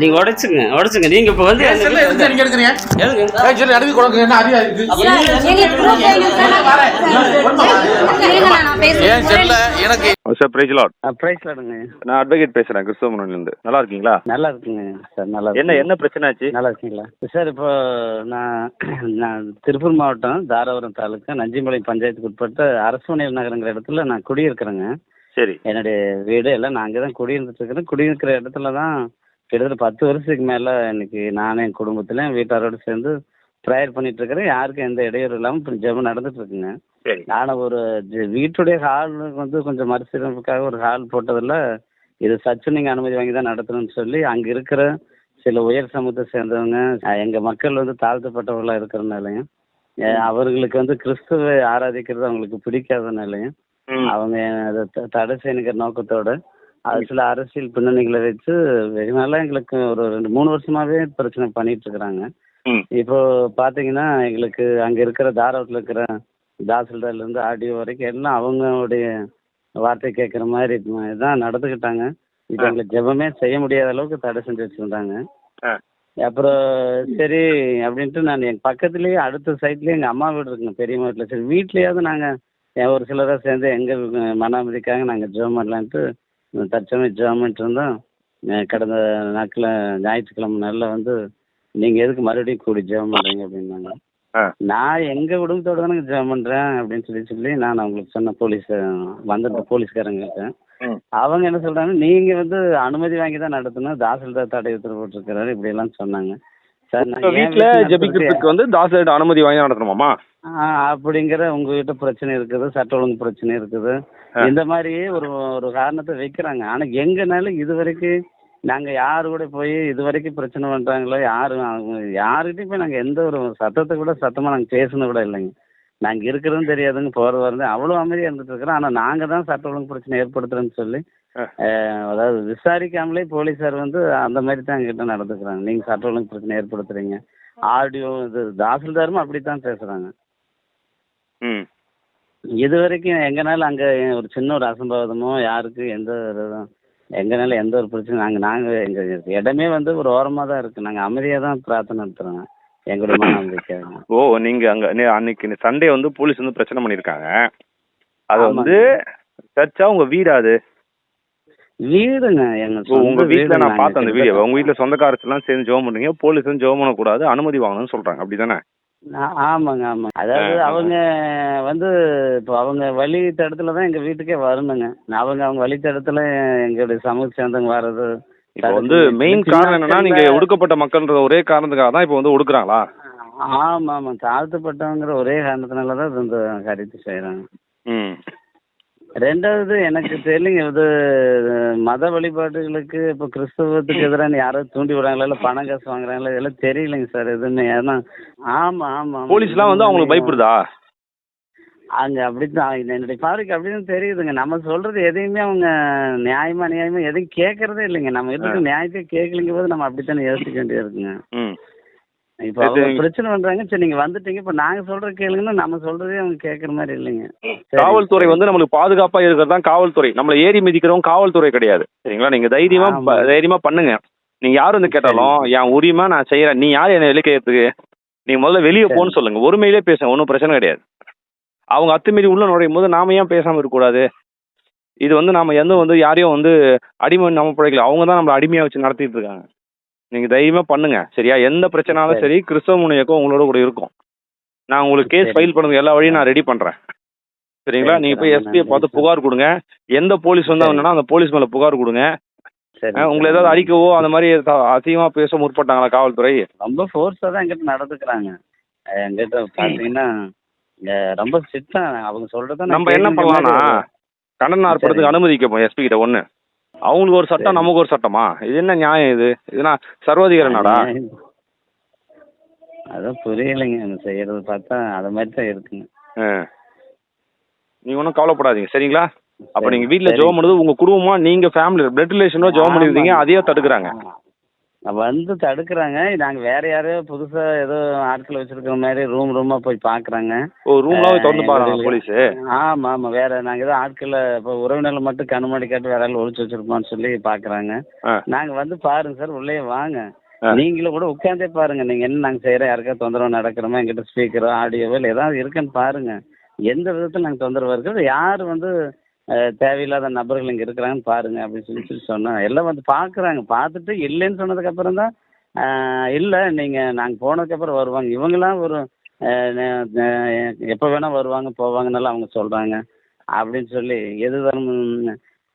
நீங்க உடைச்சுங்க உடைச்சுங்க. நீங்க இப்ப வந்து நீங்க எடுக்கிறீங்க? செல்ல கொடுங்க என்ன. ஏன் செல்ல எனக்கு சார் பிரைஸ் லாட் பிரைஸ் லாடுங்க நான் அட்வொகேட் பேசுறேன் நல்லா இருக்கீங்களா? நல்லா இருக்குங்க சார் நல்லா என்ன இருக்கு. என்ன பிரச்சனை ஆச்சு? நல்லா இருக்கீங்களா? சார் இப்போ நான் நான் திருப்பூர் மாவட்டம் தாராபுரம் தாலுக்கா நஞ்சிமலை பஞ்சாயத்துக்கு உட்பட்ட அரசுமனையில் நகரங்கிற இடத்துல நான் குடியிருக்கிறேங்க. சரி. என்னுடைய வீடு எல்லாம் நான் அங்கே தான் குடியிருந்துட்டு இருக்கிறேன். குடியிருக்கிற இடத்துல தான் கிட்டத்தட்ட பத்து வருஷத்துக்கு மேலே இன்னைக்கு நானும் என் குடும்பத்தில் என் வீட்டாரோடு சேர்ந்து ப்ரேயர் பண்ணிட்டு இருக்கிறேன். யாருக்கும் எந்த இடையூறு இல்லாமல் இப்போ ஜெபம் நடந்துட்டு இருக்குங்க. ஆனால் ஒரு வீட்டுடைய ஹால் வந்து கொஞ்சம் மறுசீரமைப்புக்காக ஒரு ஹால் போட்டதில் இது சச்சு நீங்கள் அனுமதி வாங்கி தான் நடத்தணும்னு சொல்லி அங்கே இருக்கிற சில உயர் சமூகத்தை சேர்ந்தவங்க அஹ், எங்க மக்கள் வந்து தாழ்த்தப்பட்டவர்களாக இருக்கிறனாலையும் அவர்களுக்கு வந்து கிறிஸ்துவை ஆராதிக்கிறது அவங்களுக்கு பிடிக்காதனாலையும். அவங்க தடை செய்யணுங்கிற நோக்கத்தோட அது சில அரசியல் பின்னணிகளை வச்சு வெகு நாளா எங்களுக்கு ஒரு ரெண்டு மூணு வருஷமாவே பிரச்சனை பண்ணிட்டு இருக்கிறாங்க. இப்போ பாத்தீங்கன்னா எங்களுக்கு அங்க இருக்கிற தாராவத்தில் இருக்கிற தாசில்தார்ல இருந்து ஆடியோ வரைக்கும் எல்லாம் அவங்களுடைய வார்த்தை கேட்குற மாதிரி தான் நடந்துக்கிட்டாங்க இப்போ. எங்களுக்கு ஜெபமே செய்ய முடியாத அளவுக்கு தடை செஞ்சு வச்சிருந்தாங்க. அப்புறம் சரி அப்படின்ட்டு நான் எங்க பக்கத்துலயே அடுத்த சைட்லயே எங்க அம்மா வீடு இருக்குங்க பெரியம்மா வீட்டுல சரி வீட்லயாவது நாங்க ஒரு சிலராக சேர்ந்து எங்க மன அமைதிக்காக நாங்க ஜெபம் பண்ணலான்ட்டு தற்சமயம் ஜெபம் பண்ணிட்டு இருந்தோம் கடந்த நாட்கள ஞாயிற்றுக்கிழமை நாளில் வந்து நீங்க எதுக்கு மறுபடியும் கூடி ஜெபம் பண்றீங்க அப்படின்னாங்க. நான் எங்க குடும்பத்தோட தானே ஜெபம் பண்றேன் அப்படின்னு சொல்லி சொல்லி நான் அவங்களுக்கு சொன்ன போலீஸ் வந்திருந்த போலீஸ்காரங்களுக்கு ம். அவங்க என்ன சொல்றாங்க? நீங்க வந்து அனுமதி வாங்கி தான் நடத்தணும். தாசில்தார் தடை உத்தரவு போட்டிருக்கிறாரு இப்படி எல்லாம் சொன்னாங்க. வீட்டுல ஜெபிக்கிறதுக்கு வந்து தாசர்கிட்ட அனுமதி வாங்கி நடத்தணுமாமா அப்படிங்கிற உங்ககிட்ட பிரச்சனை இருக்குது சட்ட ஒழுங்கு பிரச்சனை இருக்குது. இந்த மாதிரியே ஒரு ஒரு காரணத்தை வைக்கிறாங்க. ஆனா எங்கனால இது வரைக்கும் நாங்க யாரு கூட போய் இது வரைக்கும் பிரச்சனை பண்றாங்களோ யாரும் அவங்க யாருக்கிட்டையும் போய் நாங்க எந்த ஒரு சத்தத்தை கூட சத்தமா நாங்க பேசுனது கூட இல்லைங்க. நாங்க இருக்கிறதும் தெரியாதுங்க போறது வரது. அவ்வளவு அமைதியா இருந்துட்டு இருக்கிறோம். ஆனா நாங்க தான் சட்ட ஒழுங்கு பிரச்சனை ஏற்படுத்துறோம்னு சொல்லி அதாவது விசாரிக்காமலே போலீஸார் வந்து அந்த மாதிரி தான் எங்கிட்ட நடந்துக்கிறாங்க. நீங்க சட்ட ஒழுங்கு பிரச்சனை ஏற்படுத்துறீங்க. ஆடியோ இது தாசில்தாரும் அப்படித்தான் பேசுறாங்க. ம். இது வரைக்கும் எங்கனால அங்க ஒரு சின்ன ஒரு அசம்பாவிதமோ யாருக்கு எந்த ஒரு எங்கனால எந்த ஒரு பிரச்சனை நாங்க நாங்க எங்க இடமே வந்து ஒரு ஓரமா தான் இருக்கு. நாங்க அமைதியா தான் பிரார்த்தனை நடத்துறோம். எங்களுடைய மன ஓ நீங்க அங்க அன்னைக்கு சண்டே வந்து போலீஸ் வந்து பிரச்சனை பண்ணிருக்காங்க அது. வந்து சர்ச்சா உங்க வீடா அது? வீடுங்க எங்க உங்க சொந்த வீட்ல வீடு நான் பார்த்தேன் அந்த வீடியோ உங்க வீட்ல சொந்தக்காரஸ் எல்லாம் சேர்ந்து ஜெபம் பண்றீங்க போலீஸ் வந்து ஜெபம் பண்ணக்கூடாது அனுமதி வாங்கணும்னு சொல்றாங்க. அப்படிதானே? ஆமாங்க ஆமாங்க. அதாவது. அவங்க வந்து இப்போ அவங்க வழி தடத்துல தான் எங்க வீட்டுக்கே வரணுங்க. அவங்க அவங்க வழி தடத்துல எங்களுடைய சமூக சேர்ந்தவங்க வர்றது இப்போ வந்து மெயின் காரணம் என்னன்னா நீங்க ஒடுக்கப்பட்ட மக்கள்ன்ற ஒரே காரணத்துக்காக தான் இப்போ வந்து ஒடுக்குறாங்களா? ஆமா ஆமா தாழ்த்தப்பட்டவங்கிற ஒரே காரணத்தினால தான் இந்த காரியத்தை செய்யறாங்க ம். ரெண்டாவது எனக்கு தெரியலைங்க இது மத வழிபாடுகளுக்கு இப்போ கிறிஸ்தவத்துக்கு எதிராக யாராவது தூண்டி விடுறாங்களா இல்லை பணம் காசு வாங்குறாங்களா இதெல்லாம் தெரியலைங்க சார் எதுவுமே. ஏன்னா ஆமா ஆமா ஆமா. போலீஸ்லாம் வந்து அவங்களுக்கு பயப்படுதா? அங்க அப்படித்தான் என்னுடைய பார்வைக்கு அப்படின்னு தெரியுதுங்க. நம்ம சொல்றது எதையுமே அவங்க நியாயமா நியாயமா எதையும் கேட்கறதே இல்லைங்க. நம்ம எதுக்கு நியாயத்தை கேட்கலைங்க போது நம்ம அப்படித்தானே யோசிக்க வேண்டியது இருக்குங்க. இப்போ அவங்க. பிரச்சனை பண்றாங்க. சரி நீங்க வந்துட்டீங்க. இப்போ நாங்க சொல்ற கேளுங்கன்னா நம்ம சொல்றதே அவங்க கேட்கற மாதிரி இல்லைங்க. காவல்துறை வந்து நம்மளுக்கு பாதுகாப்பா இருக்கிறது தான் காவல்துறை. நம்மள ஏறி மிதிக்கிறவங்க காவல்துறை கிடையாது. சரிங்களா? நீங்க தைரியமா தைரியமா பண்ணுங்க. நீங்க யார் வந்து கேட்டாலும் என் உரிமை நான் செய்யறேன் நீ யார் என்ன வெளிக்கிறதுக்கு நீங்க முதல்ல வெளியே. போன்னு சொல்லுங்க. ஒருமையிலே பேசுங்க. ஒன்றும் பிரச்சனை கிடையாது. அவங்க அத்துமீறி உள்ள நுழையும் போது நாம ஏன் பேசாம இருக்கக்கூடாது? இது வந்து நாம எந்த வந்து யாரையும் வந்து அடிமை நம்ம பிழைக்கல. அவங்க தான் நம்மள அடிமையா வச்சு நடத்திட்டு இருக்காங்க. நீங்க தைரியமா பண்ணுங்க. சரியா? எந்த பிரச்சனாலும் சரி. கிறிஸ்தவ முனையக்கம் உங்களோட கூட இருக்கும். நான் உங்களுக்கு கேஸ். ஃபைல் பண்ணுங்க. எல்லா வழியும் நான் ரெடி பண்றேன். சரிங்களா? சரி, நீங்க போய் எஸ்பியை பார்த்து. புகார் கொடுங்க. எந்த போலீஸ் வந்து சரி. வந்தா அந்த போலீஸ் மேல புகார் கொடுங்க. உங்களை ஏதாவது அடிக்கவோ அந்த மாதிரி அசிங்கமா பேச முற்பட்டாங்களா காவல்துறை? ரொம்ப ஃபோர்ஸா தான் எங்கிட்ட நடந்துக்கிறாங்க. எங்கிட்ட பாத்தீங்கன்னா ரொம்ப ஸ்ட்ரிக்டா அவங்க சொல்றத நான் நம்ம என்ன பண்ணலாம்னா கண்டன ஆர்ப்பாட்டத்துக்கு சரி. அனுமதி கேட்போம் எஸ்பி கிட்ட ஒண்ணு. அவங்களுக்கு ஒரு சட்டம். நமக்கு ஒரு சட்டமா? இது என்ன நியாயம் இது? இதுனா சர்வாதிகார நாடா? அதான் புரியலைங்க. நம்ம செய்யறது பார்த்தா அது மாதிரி தான் இருக்குங்க. நீங்க ஒன்றும் கவலைப்படாதீங்க. சரிங்களா? அப்ப நீங்க வீட்ல சரி. ஜெபம் பண்ணுறது உங்க குடும்பமா நீங்க ஃபேமிலி பிளட் ரிலேஷனோ ஜெபம் பண்ணிருந்தீங்க ஆமாங்க. அதையே தடுக்கிறாங்க. வந்து தடுக்கிறாங்க. நாங்க வேற யாரையோ புதுசா ஏதோ ஆட்களை வச்சிருக்கிற மாதிரி ரூம் ரூமா போய் பாக்குறாங்க. ஓ ரூம்லாம் திறந்து எங்களுக்கு- போலீஸ்? ஆமா ஆமா. வேற நாங்க ஏதோ ஆட்களை இப்போ உறவினர்கள் மட்டும் கண்ணுமாடி காட்டு வேற ஆள் ஒழிச்சு வச்சிருப்போம்னு சொல்லி பாக்குறாங்க. நாங்க வந்து பாருங்க சார் உள்ளே வாங்க. நீங்களும் கூட உட்காந்தே பாருங்க. நீங்க என்ன நாங்க செய்யறோம் யாருக்கா தொந்தரவு நடக்கிறோமா எங்கிட்ட ஸ்பீக்கரோ ஆடியோவோ இல்லை ஏதாவது இருக்குன்னு பாருங்க. எந்த விதத்தில் நாங்கள் தொந்தரவு இருக்கிறது யார் வந்து தேவையில்லாத நபர்கள் இங்கே இருக்கிறாங்கன்னு பாருங்க அப்படின்னு சொல்லி சொல்லி சொன்னோம் எல்லாம் வந்து பார்க்குறாங்க பார்த்துட்டு இல்லைன்னு சொன்னதுக்கு அப்புறம் தான் இல்லை நீங்கள் நாங்கள் போனதுக்கப்புறம் வருவாங்க. இவங்கெல்லாம் ஒரு எப்போ வேணால் வருவாங்க போவாங்கன்னெல்லாம் அவங்க சொல்கிறாங்க அப்படின்னு சொல்லி எதுதான்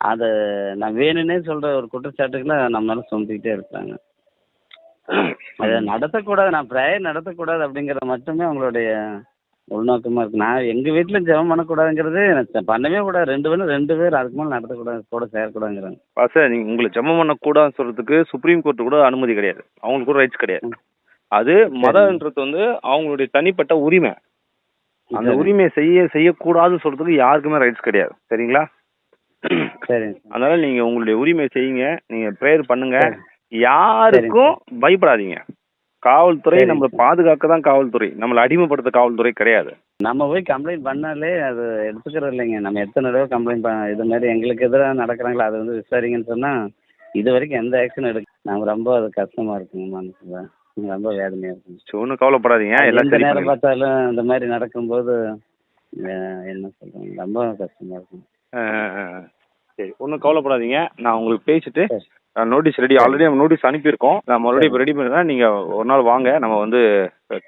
அதை நான் வேணும்னே சொல்கிற ஒரு குற்றச்சாட்டுகளை நம்ம மேலே சுமத்திக்கிட்டே இருக்கிறாங்க அதை நடத்தக்கூடாது நான் ப்ரேயர் நடத்தக்கூடாது அப்படிங்கிறது மட்டுமே அவங்களுடைய உள்நோக்கமாக இருக்கு. நான் எங்கள் வீட்டில் ஜெபம் பண்ணக்கூடாதுங்கிறது பண்ணவே கூடாது. ரெண்டு பேரும் ரெண்டு பேர் அதுக்கு மேலே நடத்தக்கூடாது கூட சேரக்கூடாதுங்கிறாங்க சார் நீங்க உங்களை ஜெபம் பண்ணக்கூடாதுன்னு சொல்றதுக்கு சுப்ரீம் கோர்ட் கூட அனுமதி கிடையாது. அவங்களுக்கு கூட ரைட்ஸ் கிடையாது. அது மதம்ன்றது வந்து அவங்களுடைய தனிப்பட்ட உரிமை. அந்த. உரிமையை செய்ய செய்யக்கூடாதுன்னு சொல்றதுக்கு யாருக்குமே ரைட்ஸ் கிடையாது. சரிங்களா? சரிங்க சார். அதனால நீங்க உங்களுடைய உரிமையை செய்யுங்க. நீங்க ப்ரேயர் பண்ணுங்க. யாருக்கும் பயப்படாதீங்க. காவல்துறை நம்மளை. பாதுகாக்க தான் காவல்துறை நம்மளை அடிமைப்படுத்த காவல்துறை கிடையாது நம்ம போய் கம்ப்ளைண்ட் பண்ணாலே அது எடுத்துக்கிறது இல்லைங்க நம்ம எத்தனை தடவை கம்ப்ளைண்ட் பண்ண இது மாதிரி எங்களுக்கு எதிராக நடக்கிறாங்களோ அதை வந்து விசாரிங்கன்னு சொன்னால் இது வரைக்கும் எந்த ஆக்ஷன் எடுக்க நாங்கள் ரொம்ப அது கஷ்டமாக இருக்குங்க மனசுல ரொம்ப வேதனையாக இருக்குங்க ஒண்ணும் கவலைப்படாதீங்க எல்லாம் நேரம். பார்த்தாலும் இந்த மாதிரி நடக்கும்போது என்ன சொல்றாங்க ரொம்ப கஷ்டமா இருக்கும். சரி ஒன்றும் கவலைப்படாதீங்க நான் உங்களுக்கு பேசிட்டு. நோட்டீஸ் ரெடி ஆல்ரெடி நம்ம நோட்டீஸ் அனுப்பியிருக்கோம் நான் மறுபடியும் இப்போ ரெடி பண்ணி நீங்கள் ஒரு நாள் வாங்க நம்ம வந்து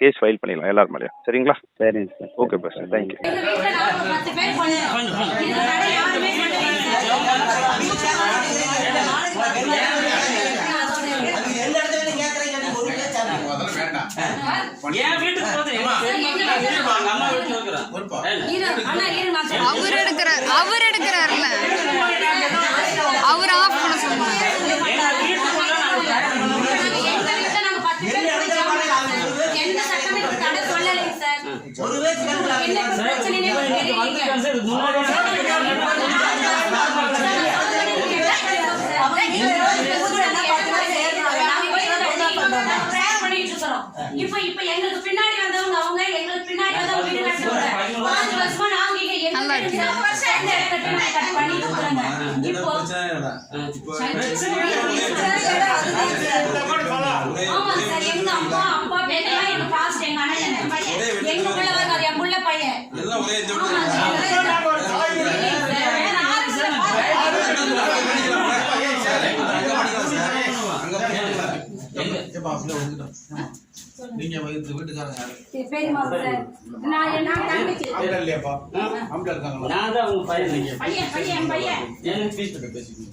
கேஸ் ஃபைல் பண்ணிடலாம் எல்லாரும் மேலேயும் சரிங்களா சரிங்க சார் ஓகே பஸ் தேங்க்யூ எங்க வீட்டுல நாங்க ஒரு பத்து பேர் பண்ணுவோம் இது கடை யாருமே பண்ணலைங்க என் வீட்டுக்கு போகுது எனக்கு தெரியுமா? தெரியுமா? எங்க அம்மா வீட்டுல இருக்கிறேன். இரு, அண்ணா இரு நான் சொல்றேன். அவர் எடுக்கிறார் அவர் எடுக்கிறார்ல அவர் ஆஃப் பண்ண சொன்னாங்க எங்க வீட்டுல நாங்க பத்து பேர் போய் ஜெபம் பண்ணோம் சார். எந்த சட்டமே இதுக்கு தடை சொல்லலைங்க சார் உங்களுக்கு என்ன இப்ப பிரச்சனைனே உங்களுக்கு இன்னைக்கு தெரியலைங்க. வந்துட்டேன் சார். இதுக்கு இப்ப இப்ப எங்களுக்கு பின்னாடி வந்தவங்க அவங்க எங்களுக்கு பின்னாடி வந்தவங்க வீடு பாஞ்சு வருஷமா நாங்க எங்க பண்ணி அப்பா எங்க பாஸ்ட் எங்க அண்ணன் எங்க பையன் எங்க புள்ள இருக்காரு என் புள்ள நீங்க வீட்டுக்காரங்க தான் உங்க பையன் நீங்க. கட்ட பேசிக்கணும்.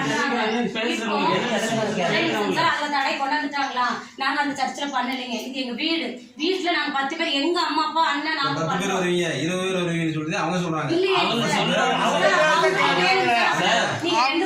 தடை கொண்டாந்துட்டாங்களா? நாங்க அந்த சர்ச்சில் பண்ணலைங்க. இது எங்க வீடு. வீட்டுல நாங்க பத்து பேர் எங்க அம்மா அப்பா அண்ணன் நாங்க பத்து பேர் பண்ணுவோம் வருவீங்க இருபது பேர் வருவீங்கன்னு சொல்லிட்டு அவங்க சொல்றாங்க. இல்லையே. நீங்க ரெண்டு